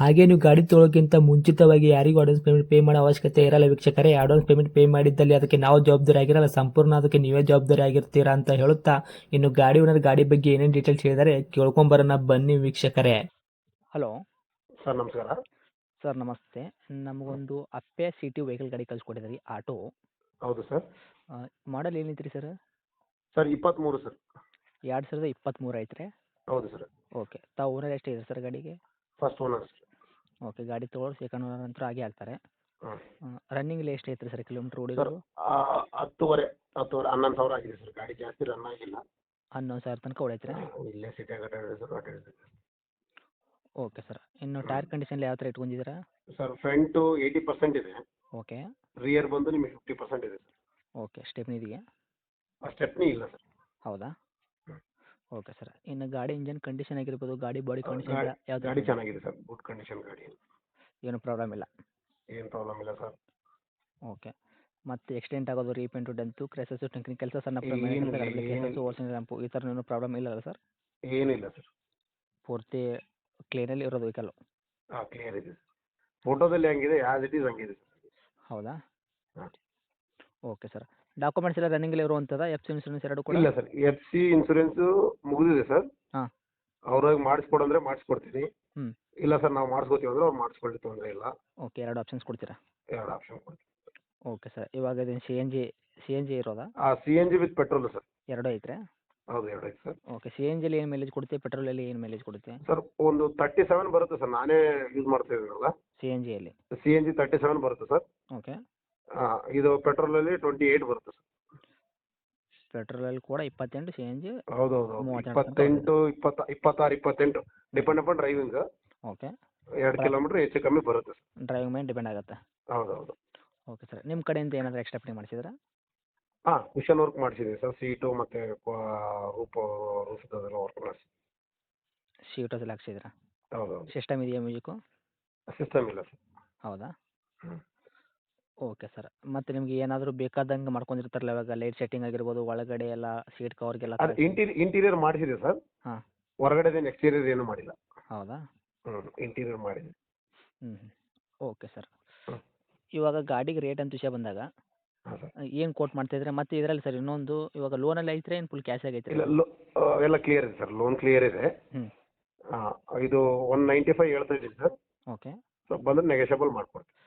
ಹಾಗೆ ನೀವು ಗಾಡಿ ತೊಳೋಕ್ಕಿಂತ ಮುಂಚಿತವಾಗಿ ಯಾರಿಗೂ ಅಡ್ವಾನ್ಸ್ ಪೇಮೆಂಟ್ ಪೇ ಮಾಡೋ ಅವಶ್ಯಕತೆ ಇರಲ್ಲ ವೀಕ್ಷಕರೇ. ಅಡ್ವಾನ್ಸ್ ಪೇಮೆಂಟ್ ಪೇ ಮಾಡಿದ್ದಲ್ಲಿ ಅದಕ್ಕೆ ನಾವು ಜವಾಬ್ದಾರಿ ಆಗಿರಲ್ಲ. ಸಂಪೂರ್ಣ ಅದಕ್ಕೆ ನೀವೇ ಜವಾಬ್ದಾರಿ ಆಗಿರ್ತೀರಾ ಅಂತ ಹೇಳುತ್ತಾ ಇನ್ನು ಗಾಡಿ ಓನರ್ ಗಾಡಿ ಬಗ್ಗೆ ಏನೇನು ಡೀಟೇಲ್ಸ್ ಹೇಳಿದರೆ ಕೇಳ್ಕೊಂಬರೋಣ ಬನ್ನಿ ವೀಕ್ಷಕರೇ. ಹಲೋ ಸರ್ ನಮಸ್ಕಾರ. ಸರ್ ನಮಸ್ತೆ. ನಮಗೊಂದು ಅಪ್ಪೆ ಸಿಟಿ ವೆಹಿಕಲ್ ಗಾಡಿ ಕಳ್ಸಿಕೊಟ್ಟಿದ್ರಿ ಆಟೋ ಹೌದು ಸರ್. ಮಾಡಲ್ ಏನೈತ್ರಿ ಸರ್? ಸರ್ ಇಪ್ಪತ್ತ್ಮೂರು ಸರ್. ಎರಡು ಸಾವಿರದ ಇಪ್ಪತ್ತ್ಮೂರು ಐತ್ರಿ? ಹೌದು ಸರ್. ಓಕೆ. ತಾವು ಓನರ್ ಎಷ್ಟಿದೆ ಸರ್ ಗಾಡಿಗೆ? ಫಸ್ಟ್ ಓನರ್ ಸರ್ ಓಕೆ ಗಾಡಿ ಓನರ್ ನಂತರ ಆಗೇ ಆಗ್ತಾರೆ ಹಾಂ. ರನ್ನಿಂಗ್ ಎಷ್ಟು ಐತ್ರಿ ಸರ್ ಕಿಲೋಮೀಟ್ರ್ ಓಡಿರೋದು? ಹತ್ತುವರೆ ಹತ್ತುವರೆ ಹನ್ನೊಂದು ಸಾವಿರ ಆಗಿದೆ ಸರ್ ಗಾಡಿ ಜಾಸ್ತಿ ರನ್ ಆಗಿಲ್ಲ. ಹನ್ನೊಂದು ಸಾವಿರ ತನಕ ಹೊಡೈತ್ರಿ ಇಲ್ಲೇ ಸಿಟಿ ಅಡ್ಡಾಡಿದೆ ಸರ್ ಅಡ್ಡಾಡಿದೆ ಓಕೆ ಸರ್ ಇನ್ನು ಟೈರ್ ಕಂಡೀಷನ್ ಯಾವ ಥರ ಇಟ್ಕೊಂಡಿದ್ದೀರಾ? ಸರ್ ಫ್ರಂಟ್ ಏಯ್ಟಿ ಪರ್ಸೆಂಟ್ ಇದೆ. ಓಕೆ. ರಿಯರ್ ಬಂದು ನಿಮಗೆ ಫಿಫ್ಟಿ ಪರ್ಸೆಂಟ್ ಇದೆ ಸರ್. ಓಕೆ ಸ್ಟೆಪ್ನಿ ಇದೆಯಾ? ಆ ಸ್ಟೆಪ್ನಿ ಇಲ್ಲ ಸರ್. ಹೌದಾ. Okay sir. ಇನ್ನು ಗಾಡಿ ಇಂಜನ್ ಕಂಡೀಷನ್ ಆಗಿರ್ಬೋದು ಗಾಡಿ ಬಾಡಿ ಕಂಡೀಷನ್ ಗಾಡಿ- ಯಾವ್ದು ಗಾಡಿ ಚೆನ್ನಾಗಿದೆ ಸರ್ ಗುಡ್ ಕಂಡೀಷನ್ ಗಾಡಿ. ಏನು ಪ್ರಾಬ್ಲಮ್ ಇಲ್ಲ? ಏನು ಪ್ರಾಬ್ಲಮ್ ಇಲ್ಲ ಸರ್. ಓಕೆ. ಮತ್ತೆ ಎಕ್ಸ್ಟೆಂಡ್ ಆಗೋದು ರೀಪೇಂಟು ಡೆಂತು ಕ್ರೆಸಸ್ಸು ಟಂಕಿನ ಕೆಲಸ ಸಣ್ಣ ಏನು- ಏನು- ರ್ಯಾಂಪು ಈ ಥರ ಏನೂ ಪ್ರಾಬ್ಲಮ್ ಇಲ್ಲ ಸರ್? ಏನಿಲ್ಲ ಸರ್. ಪೂರ್ತಿ ಕ್ಲೀನಲ್ಲಿ ಇರೋದು ವೆಹಿಕಲ್ಲು ಹಾಂ ಕ್ಲಿಯರ್ ಇದೆ. ಸರ್ ಫೋಟೋದಲ್ಲಿ ಹಂಗಿದೆ ಆ್ಯಸ್ ಇಟ್ ಈಸ್ ಹಂಗಿದೆ ಸರ್. ಹೌದಾ? ಹಾಂ. Okay sir. ಡಾಕ್ಯುಮೆಂಟ್ಸ್ ಎಲ್ಲ ರನ್ನಿಂಗಲ್ಲಿ ಇರುವಂತದ ಎಫ್ ಸಿ ಇನ್ಸೂರೆನ್ಸ್ ಎರಡು ಕೂಡ? ಇಲ್ಲ ಸರ್ ಎಫ್ ಸಿ ಇನ್ಸೂರೆನ್ಸ್ ಮುಗಿದಿದೆ ಸರ್. ಹಾ. ಅವ್ರಾಗ ಮಾಡಿಸ್ಕೊಡು ಅಂದರೆ ಮಾಡಿಸ್ಕೊಡ್ತೀನಿ. ಹ್ಮ್. ಇಲ್ಲ ಸರ್ ನಾವು ಮಾಡಿಸ್ಕೊತೀವಿ ಅಂದ್ರೆ ಅವ್ರು ಮಾಡಿಸ್ಕೊಳ್ಳಿ ತೊಂದರೆ ಇಲ್ಲ. ಓಕೆ ಎರಡು ಆಪ್ಷನ್ಸ್ ಕೊಡ್ತೀರಾ? ಎರಡು ಆಪ್ಷನ್ ಕೊಡ್ತೀನಿ. ಓಕೆ ಸರ್ ಇವಾಗ ಇದನ್ನು C N G C N G ಇರೋದಾ? ಆ C N G with petrol sir. ಎರಡು ಐತ್ರಿ? ಹೌದು ಎರಡು ಐತೆ ಸರ್. ಓಕೆ ಸಿ ಎನ್ ಜಿಲಿ ಏನು ಮೈಲೇಜ್ ಕೊಡುತ್ತೆ ಪೆಟ್ರೋಲಲ್ಲಿ ಏನು ಮೈಲೇಜ್ ಕೊಡುತ್ತೆ? ಸರ್ ಒಂದು ತರ್ಟಿ ಸೆವೆನ್ ಬರುತ್ತೆ ಸರ್ ನಾನೇ ಯೂಸ್ ಮಾಡ್ತಾ ಇದ್ದೀನಲ್ಲ ಸಿ ಎನ್ ಜಿಯಲ್ಲಿ C N G thirty seven ಬರುತ್ತೆ ಸರ್. ಓಕೆ. ಇದು ಪೆಟ್ರೋಲಲ್ಲಿ ಟ್ವೆಂಟಿ ಏಯ್ಟ್ ಬರುತ್ತೆ ಸರ್. ಪೆಟ್ರೋಲಲ್ಲಿ ಕೂಡ ಇಪ್ಪತ್ತೆಂಟು ಸಿ ಎನ್ ಜಿ ಹೌದು ಹೌದು ಇಪ್ಪತ್ತೆಂಟು ಇಪ್ಪತ್ತ ಇಪ್ಪತ್ತಾರು ಇಪ್ಪತ್ತೆಂಟು. ಡಿಪೆಂಡ್ ಅಪಾನ್ ಡ್ರೈವಿಂಗ್ ಓಕೆ ಎರಡು ಕಿಲೋಮೀಟರ್ ಹೆಚ್ಚು ಕಮ್ಮಿ ಬರುತ್ತೆ ಸರ್. ಡ್ರೈವಿಂಗ್ ಮೇಲೆ ಡಿಪೆಂಡ್ ಆಗುತ್ತೆ. ಹೌದು ಹೌದು ಓಕೆ ಸರ್ ನಿಮ್ಮ ಕಡೆಯಿಂದ ಏನಾದರೂ ಎಕ್ಸ್ಟ್ರಾ ಪೇ ಮಾಡಿಸಿದ್ರಾ? ಹಾಂ ಮಿಷನ್ ವರ್ಕ್ ಮಾಡಿಸಿದ್ದೀವಿ ಸರ್. ಸೀಟು ಮತ್ತು ರೂಪ ರೂಪದೆಲ್ಲ ವರ್ಕ್ ಮಾಡಿಸಿ ಸೀಟ್ ಎಲ್ಲ ಹಾಕ್ಸಿದ್ರಾ? ಹೌದು ಹೌದು ಸಿಸ್ಟಮ್ ಇದೆಯಾ ಮ್ಯೂಸಿಕ್ಕು ಸಿಸ್ಟಮ್ ಇಲ್ಲ ಸರ್. ಹೌದಾ? ಹ್ಮ್. Okay sir. ಮತ್ತೆ ನಿಮ್ಗೆ ಏನಾದರೂ ಬೇಕಾದಂಗೆ ಮಾಡ್ಕೊಂಡಿರ್ತಾರಲ್ಲ ಇವಾಗ ಲೈಟ್ ಸೆಟ್ಟಿಂಗ್ ಆಗಿರ್ಬೋದು ಒಳಗಡೆ ಎಲ್ಲ ಸೀಟ್ ಕವರ್ಗೆಲ್ಲ ಅದು ಇಂಟೀರಿಯರ್ ಇಂಟೀರಿಯರ್ ಮಾಡಿಸಿದೆ ಸರ್. ಹಾ. ಹೊರಗಡೆದೇನು ಎಕ್ಸ್ಟೀರಿಯರ್ ಏನು ಮಾಡಿಲ್ಲ. ಹೌದಾ? ಹ್ಞೂ ಇಂಟೀರಿಯರ್ ಮಾಡಿದೆ. ಹ್ಞೂ ಓಕೆ ಸರ್. ಹ್ಮ್. ಇವಾಗ ಗಾಡಿಗೆ ರೇಟ್ ಅಂತ ವಿಷಯ ಬಂದಾಗ ಹಾಂ ಸರ್. ಏನು ಕೋಟ್ ಮಾಡ್ತಿದ್ರೆ ಮತ್ತೆ ಇದರಲ್ಲಿ ಸರ್ ಇನ್ನೊಂದು ಇವಾಗ ಲೋನಲ್ಲಿ ಐತ್ರಿ ಏನು ಫುಲ್ ಕ್ಯಾಶ್ ಆಗೈತ್ರಿ ಇಲ್ಲ ಲೋ ಎಲ್ಲ ಕ್ಲಿಯರ್ ಇದೆ ಸರ್. ಲೋನ್ ಕ್ಲಿಯರ್ ಇದೆ. ಹ್ಮ್. ಹಾಂ ಇದು ಒನ್ ನೈಂಟಿ ಫೈವ್ ಹೇಳ್ತಾ ಇದ್ದೀನಿ ಸರ್. ಓಕೆ. ಸೊ ಬಂದರೆ ನೆಗೆಷಬಲ್ ಮಾಡ್ಕೊಡ್ತೀನಿ.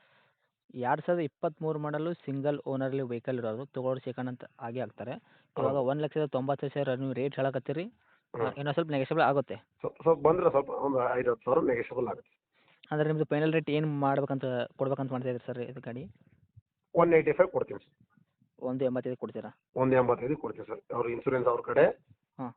ಎರಡು ಸಾವಿರದ ಇಪ್ಪತ್ತ್ಮೂರು ಮಾಡಲು ಸಿಂಗಲ್ ಓನರ್ಲಿ ವೆಹಿಕಲ್ ಇರೋದು ತೊಗೊಳೋರು ಸೆಕೆಂಡ್ ಅಂತ ಹಾಗೆ ಆಗ್ತಾರೆ ಇವಾಗ ಒಂದು ಲಕ್ಷದ ತೊಂಬತ್ತೈದು ಸಾವಿರ ನೀವು ರೇಟ್ ಹೇಳಕತ್ತೀರಿ ಏನೋ ಇನ್ನೊಂದು ಸ್ವಲ್ಪ ನೆಗೆಷಬಲ್ ಆಗುತ್ತೆ. ಸ್ವಲ್ಪ ಬಂದ್ರೆ ಸ್ವಲ್ಪ ಒಂದು ಐದು ಹತ್ತು ಸಾವಿರ ನೆಗೆಷಬಲ್ ಆಗುತ್ತೆ. ಅಂದರೆ ನಿಮ್ಮದು ಫೈನಲ್ ರೇಟ್ ಏನು ಮಾಡ್ಬೇಕಂತ ಕೊಡ್ಬೇಕಂತ ಮಾಡ್ತಾ ಇದ್ದೀರಿ ಸರ್ ಇದು ಗಾಡಿ? ಒನ್ ಏಯ್ಟಿ ಫೈವ್ ಕೊಡ್ತೀನಿ ಸರ್ ಒಂದು ಎಂಬತ್ತೈದು ಕೊಡ್ತೀರಾ? ಒಂದು ಎಂಬತ್ತೈದು ಕೊಡ್ತೀನಿ ಸರ್ ಅವ್ರ ಇನ್ಸೂರೆನ್ಸ್ ಅವ್ರ ಕಡೆ ಹಾಂ.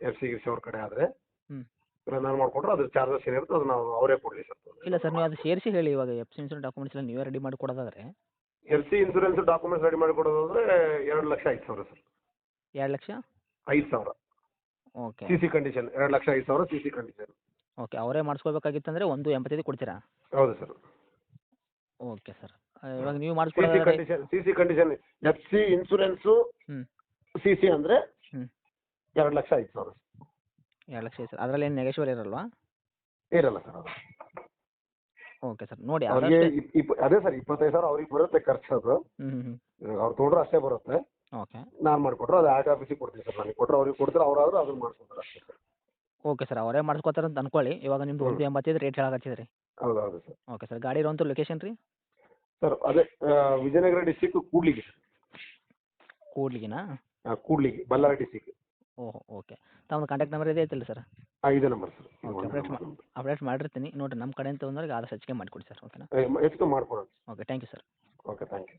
ಎಫ್ ಸಿ ಗಿಫ್ಸಿ ಅವ್ರ ಕಡೆ ಆದರೆ ಹ್ಮ್. ನಾನು ಮಾಡಿಕೊಟ್ರೆ ಅದ್ರ ಚಾರ್ಜಸ್ ಏನಿರುತ್ತೆ ಅದು ನಾವು ಅವರೇ ಕೊಡಲಿ ಸರ್ ಇಲ್ಲ ಸರ್ ನೀವು ಅದು ಸೇರಿಸಿ ಹೇಳಿ ಇವಾಗ ಎಫ್ ಸಿ ಇನ್ಸೂರೆನ್ಸ್ ಡಾಕ್ಯುಮೆಂಟ್ಸ್ ಎಲ್ಲ ನೀವೇ ರೆಡಿ ಮಾಡಿ ಕೊಡೋದಾದ್ರೆ. F C insurance documents ready ಮಾಡಿ ಕೊಡೋದಾದ್ರೆ ಎರಡು ಲಕ್ಷ ಐದು ಸಾವಿರ ಸರ್. ಎರಡು ಲಕ್ಷ? ಐದು ಸಾವಿರ. ಓಕೆ. ಸಿ ಸಿ ಕಂಡೀಷನ್ ಎರಡು ಲಕ್ಷ ಐದು ಸಾವಿರ ಸಿ ಸಿ ಕಂಡೀಷನ್. ಓಕೆ ಅವರೇ ಮಾಡಿಸ್ಕೋಬೇಕಾಗಿತ್ತಂದ್ರೆ ಒಂದು ಎಂಬತ್ತೈದು ಕೊಡ್ತೀರಾ? ಹೌದು ಸರ್. ಓಕೆ ಸರ್ ಇವಾಗ ನೀವು C C ಮಾಡಿಸ್ಕೊಳ್ಳೋದಾದ್ರೆ condition C C condition F C insurance ಹ್ಮ್. ಸಿ ಸಿ ಅಂದರೆ ಹ್ಮ್. ಎರಡು ಲಕ್ಷ ಐದು ಸಾವಿರ ಎರಡು ಲಕ್ಷ ಸರ್ ಅದರಲ್ಲಿ ಏನು ನೆಗೆಶ್ವರ್ ಇರಲ್ವಾ? ಇರಲ್ಲ ಸರ್ ಅದು. Okay sir. ನೋಡಿ ಅವ್ರಿಗೆ ಇಪ್- ಇಪ್- ಅದೇ ಸರ್ ಇಪ್ಪತ್ತೈದು ಸಾವಿರ ಅವ್ರಿಗೆ ಬರುತ್ತೆ ಖರ್ಚು ಅದು. ಅವ್ರು ತೊಗೊಂಡ್ರೆ ಅಷ್ಟೇ ಬರುತ್ತೆ. ಓಕೆ. ನಾನು ಮಾಡಿಕೊಟ್ರೆ ಅದು ಆರ್ಟ್ ಆಫೀಸಿಗೆ ಕೊಡ್ತೀನಿ ಸರ್. ನನಗೆ ಕೊಟ್ಟರೆ ಅವ್ರಿಗೆ ಕೊಡ್ತಾರೆ ಅವರಾದ್ರೂ ಅದನ್ನ ಮಾಡ್ಕೊತಾರೆ ಅಷ್ಟೇ ಸರ್. ಓಕೆ ಸರ್ ಅವರೇ ಮಾಡಿಸ್ಕೋತಾರೆ ಅಂತ ಅನ್ಕೊಳ್ಳಿ. ಇವಾಗ ನಿಮ್ದು ಒಂದು ಎಂಬತ್ತೈದು ರೇಟ್ ಹೇಳಕತ್ತಿದ್ರಿ ಹೌದು ಹೌದು ಸರ್. ಓಕೆ ಸರ್ ಗಾಡಿ ಇರೋಂಥ ಲೊಕೇಶನ್ ರೀ? ಸರ್ ಅದೇ ಆ, Vijayanagara district Kudligi ಕೂಡ್ಲಿಗಿನಾ? Kudligi Ballari district oh okay. ತಮ್ಮದು ಕಾಂಟ್ಯಾಕ್ಟ್ ನಂಬರ್ ಇದೆ ಐತಲ್ಲ ಸರ್? ಇದೆ ನಂಬರ್ ಸರ್. Update ಮಾ- ಅಪ್ಡೇಟ್ ಮಾಡಿರ್ತೀನಿ ನೋಡಿರಿ ನಮ್ಮ ಕಡೆಯಿಂದ ಆಧಾರ್ ಆದಷ್ಟು ಹೆಚ್ಚಿಗೆ ಮಾಡಿಕೊಡಿ ಸರ್ ಓಕೆನಾ ಮಾಡ್ಕೊಡೋಣ okay thank you sir okay thank you